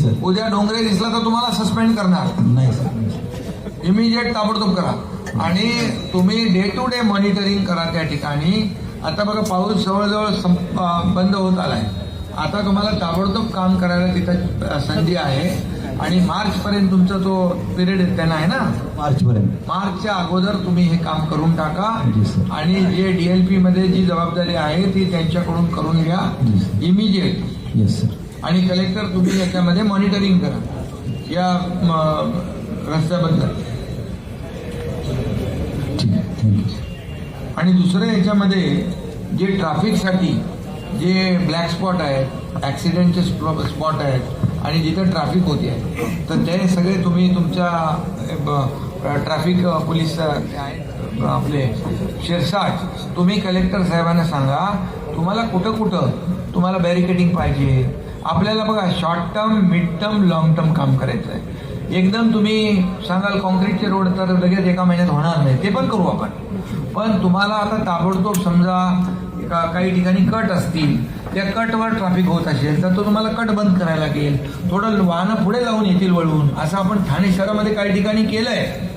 Sir. उद्या डोंगरे दिसला तर तुम्हाला सस्पेंड करणार. नाही सर. इमिजिएट ताबडतोब करा. आणि तुम्ही डे टू डे मॉनिटरिंग करा त्या ठिकाणी. आता बघा पाऊस जवळजवळ बंद होत आलाय. आता तुम्हाला ताबडतोब काम करायला तिथं संधी आहे. आणि मार्च पर्यंत तुमचा जो पिरियड त्यांना आहे ना? मार्चपर्यंत. मार्चच्या अगोदर तुम्ही हे काम करून टाका. आणि जे डीएलपी मध्ये जी जबाबदारी आहे ती त्यांच्याकडून करून घ्या. इमिजिएट येस सर आणि कलेक्टर तुम्ही याच्यामध्ये मॉनिटरिंग करा. या रस्त्याबद्दल. आणि दुसरं याच्यामध्ये जे ट्रॅफिकसाठी जे ब्लॅक स्पॉट आहेत ॲक्सिडेंटचे स्पॉट आहेत आणि जिथं ट्रॅफिक होते आहे तर ते सगळे तुम्ही तुमच्या ट्रॅफिक पोलीस आपले शिरसाट तुम्ही कलेक्टर साहेबांना सांगा तुम्हाला कुठं कुठं तुम्हाला बॅरिकेडिंग पाहिजे आपल्याला बघा short term mid term long term काम करायचं आहे एकदम तुम्ही सांगाल कॉन्क्रीटचे रोड तर लगेच एका महिन्यात होणार नाही. ते पण करू आपण. पण तुम्हाला आता ताबडतोब समजा का काही ठिकाणी कट असतील त्या कटवर ट्रॅफिक होत असेल तर तो तुम्हाला कट बंद करायला लागेल. थोडं वाहनं पुढे जाऊन येतील वळून. असं आपण ठाणे शहरामध्ये काही ठिकाणी केलं आहे